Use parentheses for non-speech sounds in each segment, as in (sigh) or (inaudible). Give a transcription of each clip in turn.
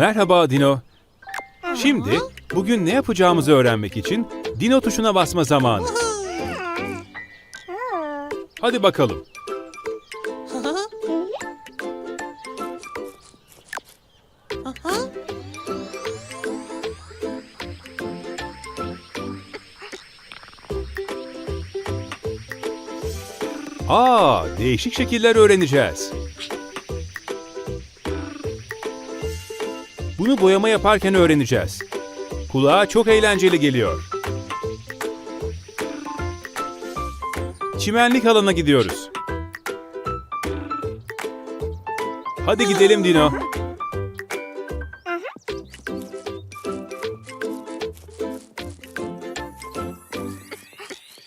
Merhaba Dino. Şimdi bugün ne yapacağımızı öğrenmek için Dino tuşuna basma zamanı. Hadi bakalım. Aa, değişik şekiller öğreneceğiz. Bunu boyama yaparken öğreneceğiz. Kulağa çok eğlenceli geliyor. Çimenlik alana gidiyoruz. Hadi gidelim Dino.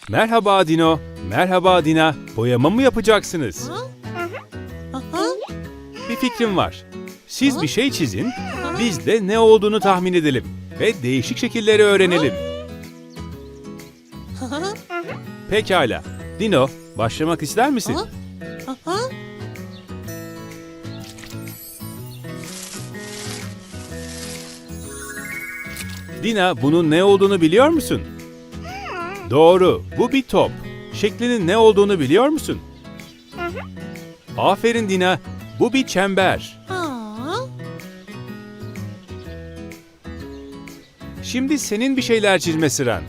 Merhaba Dino. Merhaba Dina. Boyama mı yapacaksınız? Bir fikrim var. Siz bir şey çizin, biz de ne olduğunu tahmin edelim ve değişik şekilleri öğrenelim. Pekala. Dino, başlamak ister misin? Dina, bunun ne olduğunu biliyor musun? Doğru, bu bir top. Şeklinin ne olduğunu biliyor musun? Aferin Dina, bu bir çember. Şimdi senin bir şeyler çizme sıran.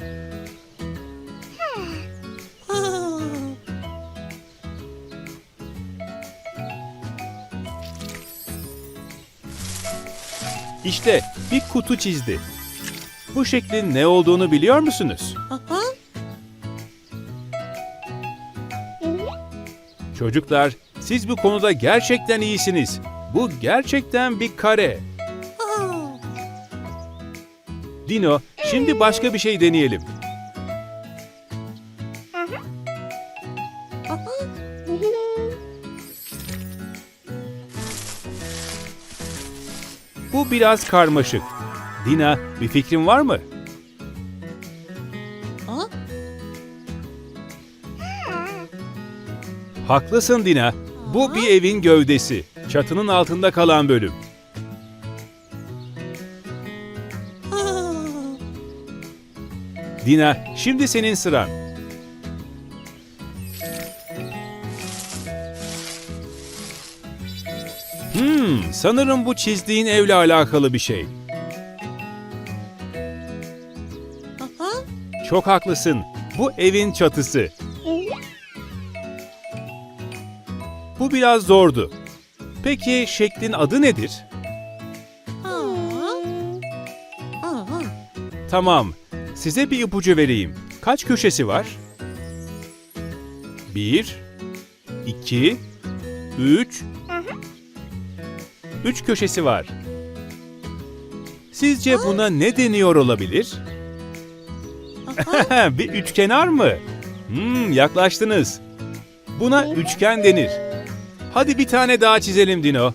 İşte bir kutu çizdi. Bu şeklin ne olduğunu biliyor musunuz? Çocuklar, siz bu konuda gerçekten iyisiniz. Bu gerçekten bir kare. Dino, şimdi başka bir şey deneyelim. Bu biraz karmaşık. Dina, bir fikrin var mı? Haklısın Dina. Bu bir evin gövdesi. Çatının altında kalan bölüm. Dina, şimdi senin sıran. Hmm, sanırım bu çizdiğin evle alakalı bir şey. Çok haklısın. Bu evin çatısı. Bu biraz zordu. Peki şeklin adı nedir? Tamam. Size bir ipucu vereyim. Kaç köşesi var? Bir, iki, üç. Üç köşesi var. Sizce buna ne deniyor olabilir? (laughs) bir üçkenar mı? Hmm, yaklaştınız. Buna üçgen denir. Hadi bir tane daha çizelim Dino.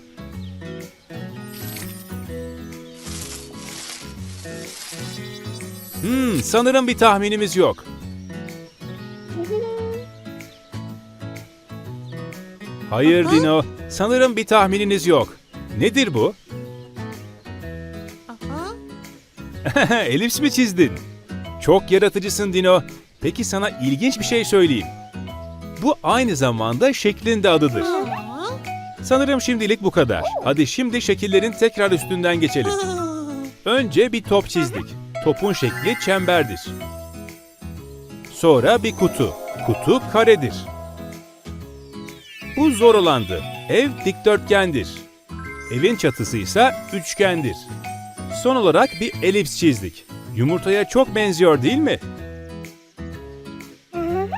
Sanırım bir tahminimiz yok. Hayır Dino, sanırım bir tahmininiz yok. Nedir bu? (laughs) Elips mi çizdin? Çok yaratıcısın Dino. Peki sana ilginç bir şey söyleyeyim. Bu aynı zamanda şeklin de adıdır. Sanırım şimdilik bu kadar. Hadi şimdi şekillerin tekrar üstünden geçelim. (laughs) Önce bir top çizdik. Topun şekli çemberdir. Sonra bir kutu. Kutu karedir. Bu zor olandı. Ev dikdörtgendir. Evin çatısı ise üçgendir. Son olarak bir elips çizdik. Yumurtaya çok benziyor değil mi?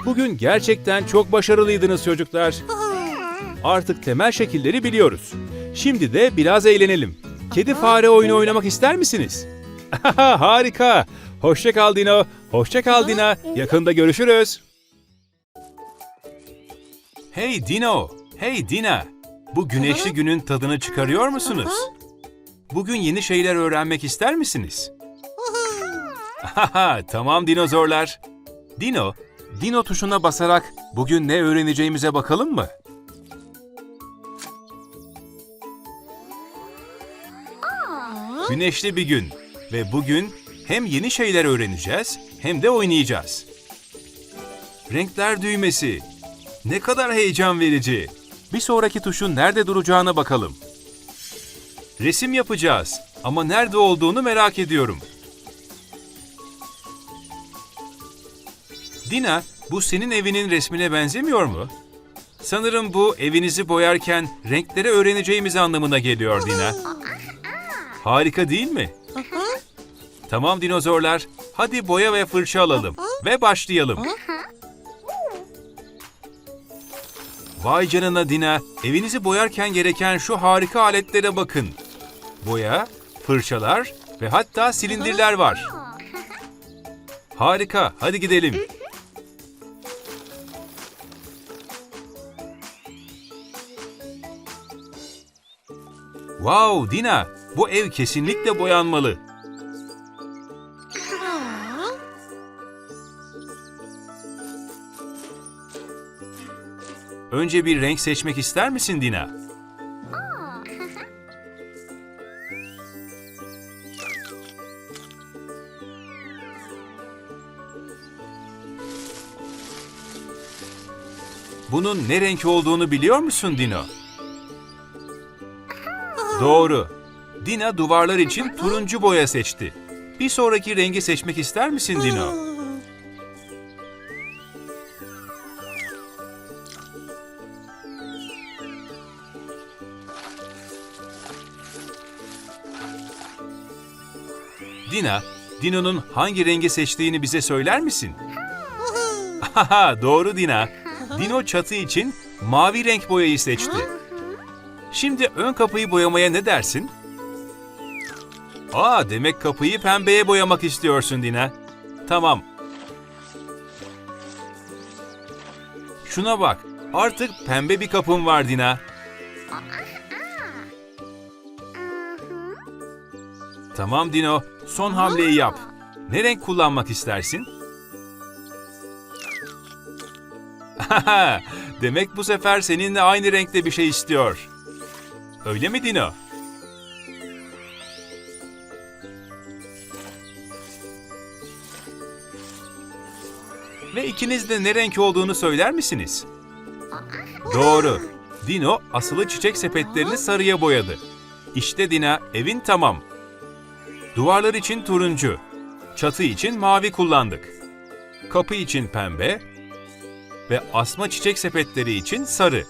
Bugün gerçekten çok başarılıydınız çocuklar. Artık temel şekilleri biliyoruz. Şimdi de biraz eğlenelim. Kedi fare oyunu oynamak ister misiniz? (laughs) Harika. Hoşça kal Dino. Hoşça kal Dina. Yakında görüşürüz. Hey Dino. Hey Dina. Bu güneşli günün tadını çıkarıyor musunuz? Bugün yeni şeyler öğrenmek ister misiniz? (laughs) Tamam dinozorlar. Dino, Dino tuşuna basarak bugün ne öğreneceğimize bakalım mı? güneşli bir gün ve bugün hem yeni şeyler öğreneceğiz hem de oynayacağız. Renkler düğmesi. Ne kadar heyecan verici. Bir sonraki tuşun nerede duracağına bakalım. Resim yapacağız ama nerede olduğunu merak ediyorum. Dina, bu senin evinin resmine benzemiyor mu? Sanırım bu evinizi boyarken renkleri öğreneceğimiz anlamına geliyor Dina. (laughs) Harika değil mi? Tamam dinozorlar, hadi boya ve fırça alalım ve başlayalım. Vay canına Dina, evinizi boyarken gereken şu harika aletlere bakın. Boya, fırçalar ve hatta silindirler var. Harika, hadi gidelim. Wow Dina, bu ev kesinlikle boyanmalı. Önce bir renk seçmek ister misin Dina? (laughs) Bunun ne renk olduğunu biliyor musun Dino? Doğru. Dina duvarlar için turuncu boya seçti. Bir sonraki rengi seçmek ister misin Dino? Dina, Dino'nun hangi rengi seçtiğini bize söyler misin? (laughs) Haha, doğru Dina. Dino çatı için mavi renk boyayı seçti. Şimdi ön kapıyı boyamaya ne dersin? Aa, demek kapıyı pembeye boyamak istiyorsun Dina. Tamam. Şuna bak. Artık pembe bir kapım var Dina. Tamam Dino, son hamleyi yap. Ne renk kullanmak istersin? (laughs) Demek bu sefer seninle aynı renkte bir şey istiyor. Öyle mi Dino? Ve ikiniz de ne renk olduğunu söyler misiniz? Doğru. Dino asılı çiçek sepetlerini sarıya boyadı. İşte Dina evin tamam. Duvarlar için turuncu, çatı için mavi kullandık. Kapı için pembe ve asma çiçek sepetleri için sarı.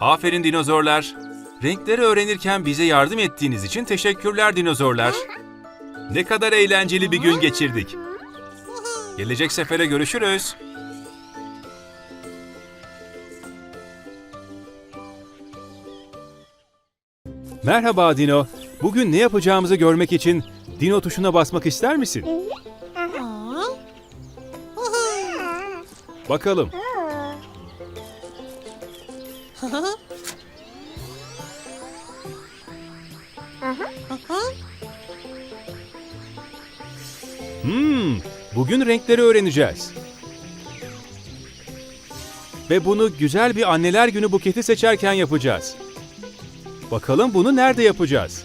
Aferin dinozorlar. Renkleri öğrenirken bize yardım ettiğiniz için teşekkürler dinozorlar. Ne kadar eğlenceli bir gün geçirdik. Gelecek sefere görüşürüz. Merhaba Dino. Bugün ne yapacağımızı görmek için Dino tuşuna basmak ister misin? Bakalım. Hmm, bugün renkleri öğreneceğiz. Ve bunu güzel bir anneler günü buketi seçerken yapacağız. Bakalım bunu nerede yapacağız?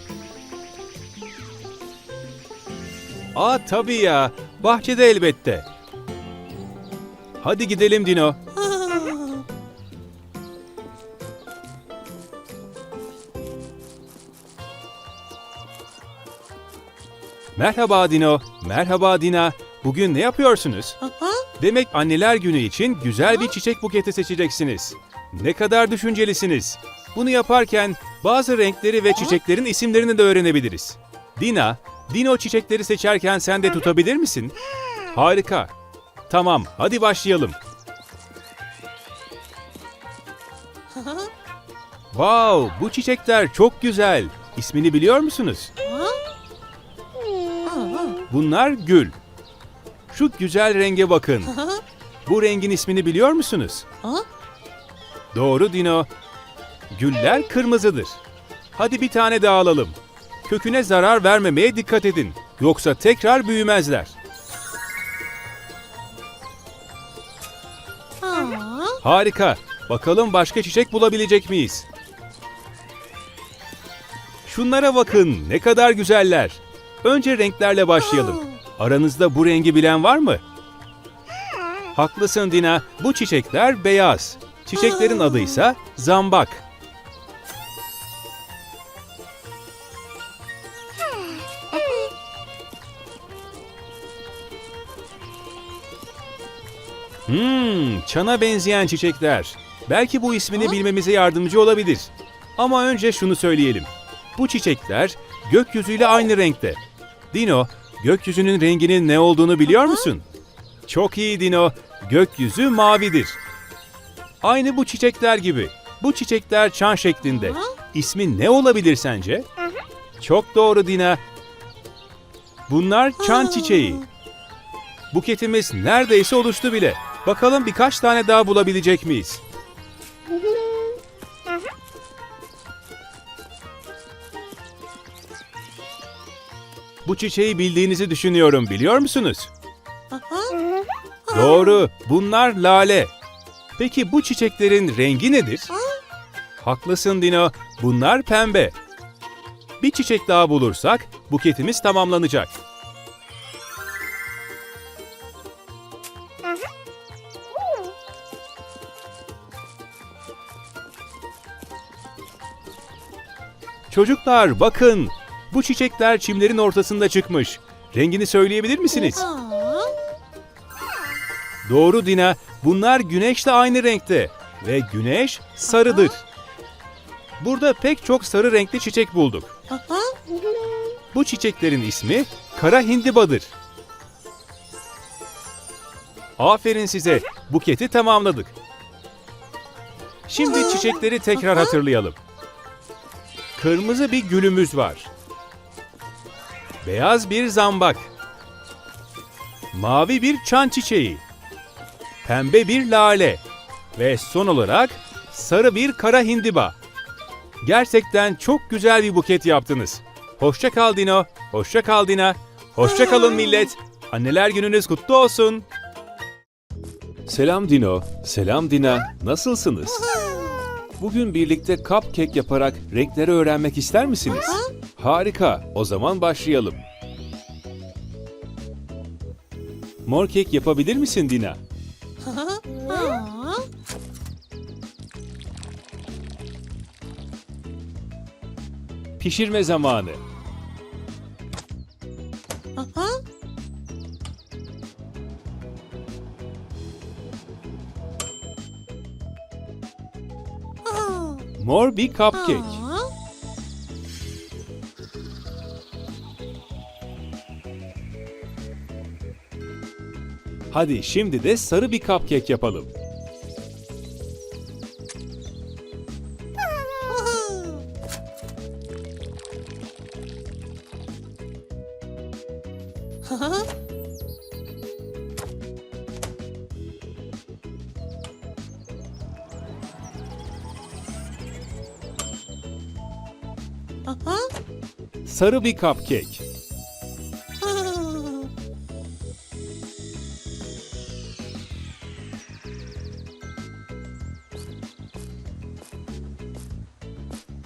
Aa tabii ya, bahçede elbette. Hadi gidelim Dino. (laughs) Merhaba Dino, merhaba Dina. Bugün ne yapıyorsunuz? Demek anneler günü için güzel bir çiçek buketi seçeceksiniz. Ne kadar düşüncelisiniz. Bunu yaparken bazı renkleri ve çiçeklerin isimlerini de öğrenebiliriz. Dina, Dino çiçekleri seçerken sen de tutabilir misin? Harika. Tamam, hadi başlayalım. Wow, bu çiçekler çok güzel. İsmini biliyor musunuz? Bunlar gül. Şu güzel renge bakın. Bu rengin ismini biliyor musunuz? Doğru Dino. Güller kırmızıdır. Hadi bir tane daha alalım. Köküne zarar vermemeye dikkat edin. Yoksa tekrar büyümezler. Harika. Bakalım başka çiçek bulabilecek miyiz? Şunlara bakın, ne kadar güzeller. Önce renklerle başlayalım. Aranızda bu rengi bilen var mı? Haklısın Dina. Bu çiçekler beyaz. Çiçeklerin adı ise zambak. Hmm, çana benzeyen çiçekler. Belki bu ismini bilmemize yardımcı olabilir. Ama önce şunu söyleyelim. Bu çiçekler gökyüzüyle aynı renkte. Dino, gökyüzünün renginin ne olduğunu biliyor musun? Çok iyi Dino. Gökyüzü mavidir. Aynı bu çiçekler gibi. Bu çiçekler çan şeklinde. İsmi ne olabilir sence? Çok doğru Dina. Bunlar çan çiçeği. Buketimiz neredeyse oluştu bile. Bakalım birkaç tane daha bulabilecek miyiz? Bu çiçeği bildiğinizi düşünüyorum biliyor musunuz? Doğru, bunlar lale. Peki bu çiçeklerin rengi nedir? Haklısın Dino, bunlar pembe. Bir çiçek daha bulursak buketimiz tamamlanacak. Çocuklar bakın, bu çiçekler çimlerin ortasında çıkmış. Rengini söyleyebilir misiniz? Doğru Dina, bunlar güneşle aynı renkte ve güneş sarıdır. Burada pek çok sarı renkli çiçek bulduk. Bu çiçeklerin ismi kara hindibadır. Aferin size, buketi tamamladık. Şimdi çiçekleri tekrar hatırlayalım. Kırmızı bir gülümüz var. Beyaz bir zambak. Mavi bir çan çiçeği. Pembe bir lale. Ve son olarak sarı bir kara hindiba. Gerçekten çok güzel bir buket yaptınız. Hoşça kal Dino, hoşça kal Dina, hoşça kalın millet. Anneler gününüz kutlu olsun. Selam Dino, selam Dina. Nasılsınız? Bugün birlikte cupcake yaparak renkleri öğrenmek ister misiniz? Harika, o zaman başlayalım. Mor kek yapabilir misin Dina? Pişirme zamanı. Mor bir cupcake. Hadi şimdi de sarı bir cupcake yapalım. Sarı bir cupcake. (laughs)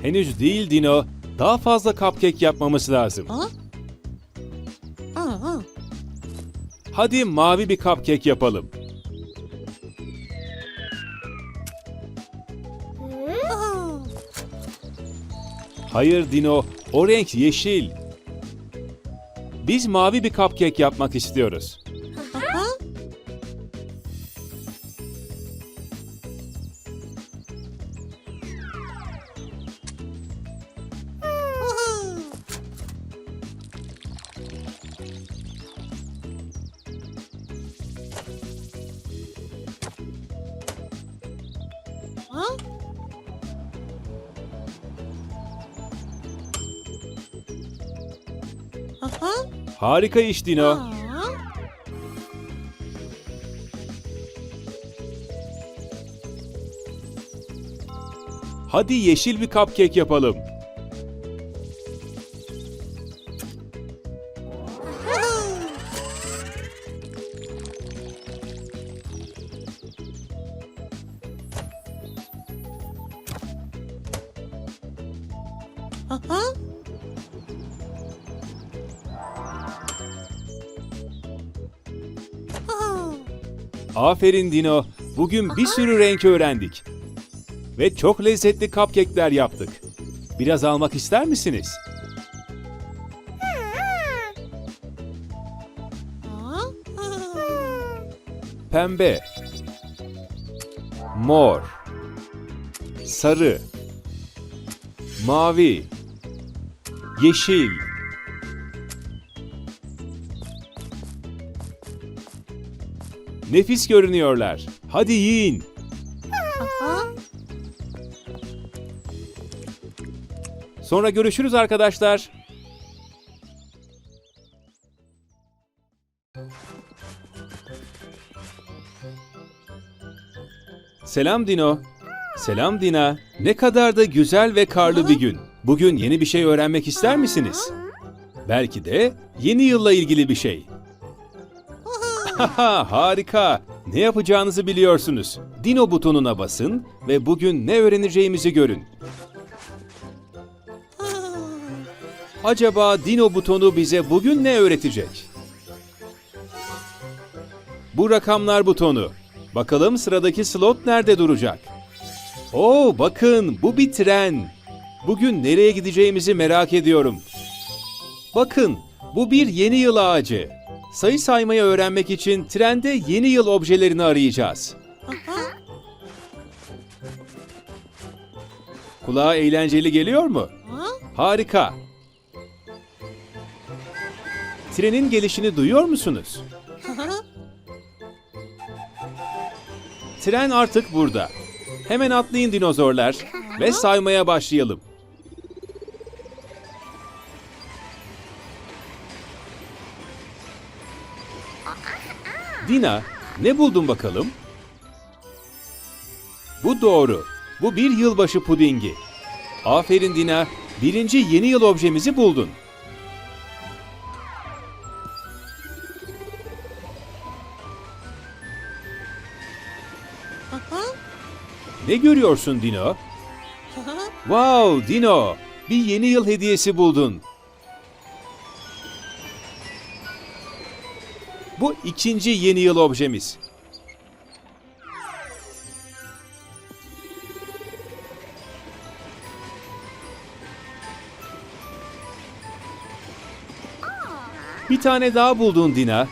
Henüz değil Dino. Daha fazla cupcake yapmamız lazım. Hadi mavi bir cupcake yapalım. Hayır Dino, o renk yeşil. Biz mavi bir cupcake yapmak istiyoruz. Harika iş Dino. Hadi yeşil bir cupcake yapalım. Aferin Dino. Bugün bir sürü renk öğrendik. Ve çok lezzetli cupcake'ler yaptık. Biraz almak ister misiniz? Pembe. Mor. Sarı. Mavi. Yeşil. Nefis görünüyorlar. Hadi yiyin. Sonra görüşürüz arkadaşlar. Selam Dino. Selam Dina. Ne kadar da güzel ve karlı bir gün. Bugün yeni bir şey öğrenmek ister misiniz? Belki de yeni yılla ilgili bir şey. Harika. Ne yapacağınızı biliyorsunuz. Dino butonuna basın ve bugün ne öğreneceğimizi görün. Acaba Dino butonu bize bugün ne öğretecek? Bu rakamlar butonu. Bakalım sıradaki slot nerede duracak? Oo bakın bu bir tren. Bugün nereye gideceğimizi merak ediyorum. Bakın bu bir yeni yıl ağacı. Sayı saymayı öğrenmek için trende yeni yıl objelerini arayacağız. Kulağa eğlenceli geliyor mu? Harika. Trenin gelişini duyuyor musunuz? Tren artık burada. Hemen atlayın dinozorlar ve saymaya başlayalım. Dina, ne buldun bakalım? Bu doğru. Bu bir yılbaşı pudingi. Aferin Dina, birinci yeni yıl objemizi buldun. Ne görüyorsun Dino? Wow Dino, bir yeni yıl hediyesi buldun. İkinci yeni yıl objemiz. Bir tane daha buldun Dina.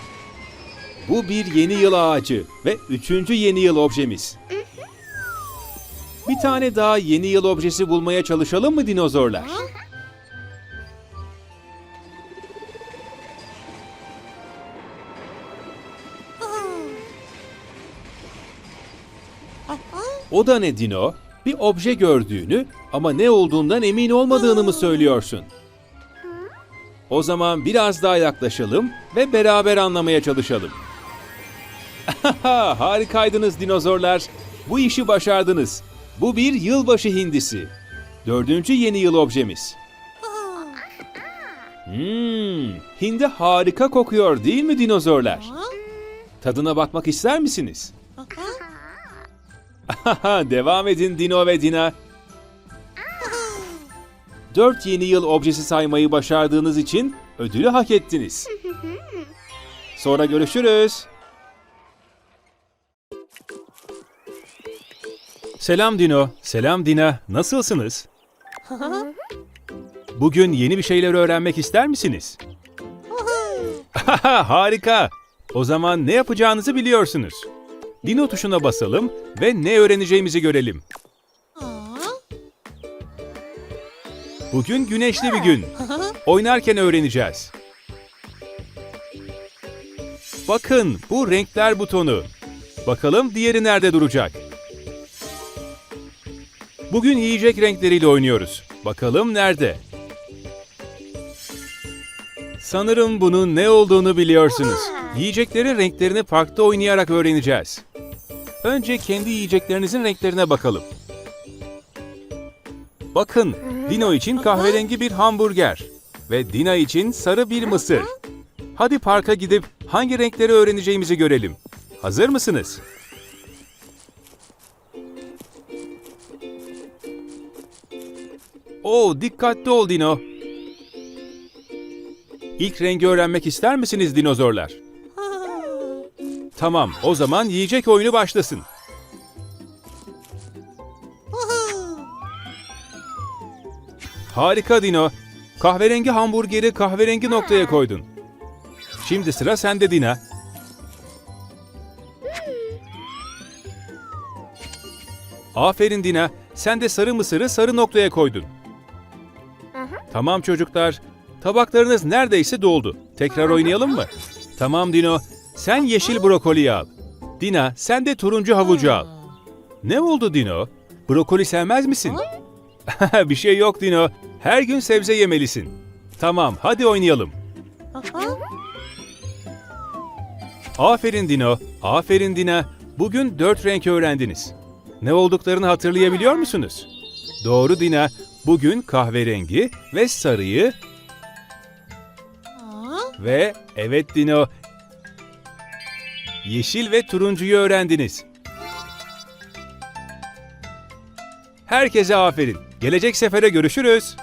Bu bir yeni yıl ağacı ve üçüncü yeni yıl objemiz. Bir tane daha yeni yıl objesi bulmaya çalışalım mı dinozorlar? O da ne Dino? Bir obje gördüğünü ama ne olduğundan emin olmadığını mı söylüyorsun? O zaman biraz daha yaklaşalım ve beraber anlamaya çalışalım. (laughs) Harikaydınız dinozorlar. Bu işi başardınız. Bu bir yılbaşı hindisi. Dördüncü yeni yıl objemiz. Hmm, hindi harika kokuyor değil mi dinozorlar? Tadına bakmak ister misiniz? (laughs) Devam edin Dino ve Dina. Dört yeni yıl objesi saymayı başardığınız için ödülü hak ettiniz. Sonra görüşürüz. Selam Dino, selam Dina. Nasılsınız? Bugün yeni bir şeyler öğrenmek ister misiniz? (laughs) Harika. O zaman ne yapacağınızı biliyorsunuz. Dino tuşuna basalım ve ne öğreneceğimizi görelim. Bugün güneşli bir gün. Oynarken öğreneceğiz. Bakın bu renkler butonu. Bakalım diğeri nerede duracak? Bugün yiyecek renkleriyle oynuyoruz. Bakalım nerede? Sanırım bunun ne olduğunu biliyorsunuz. Yiyeceklerin renklerini parkta oynayarak öğreneceğiz. Önce kendi yiyeceklerinizin renklerine bakalım. Bakın, Dino için kahverengi bir hamburger ve Dina için sarı bir mısır. Hadi parka gidip hangi renkleri öğreneceğimizi görelim. Hazır mısınız? Oo, dikkatli ol Dino. İlk rengi öğrenmek ister misiniz dinozorlar? Tamam, o zaman yiyecek oyunu başlasın. Harika Dino. Kahverengi hamburgeri kahverengi noktaya koydun. Şimdi sıra sende Dina. Aferin Dina. Sen de sarı mısırı sarı noktaya koydun. Tamam çocuklar. Tabaklarınız neredeyse doldu. Tekrar oynayalım mı? Tamam Dino. Sen yeşil brokoli al. Dina sen de turuncu havucu al. Ne oldu Dino? Brokoli sevmez misin? (laughs) Bir şey yok Dino. Her gün sebze yemelisin. Tamam, hadi oynayalım. Aferin Dino, aferin Dina. Bugün dört renk öğrendiniz. Ne olduklarını hatırlayabiliyor musunuz? Doğru Dina. Bugün kahverengi ve sarıyı ve evet Dino, yeşil ve turuncuyu öğrendiniz. Herkese aferin. Gelecek sefere görüşürüz.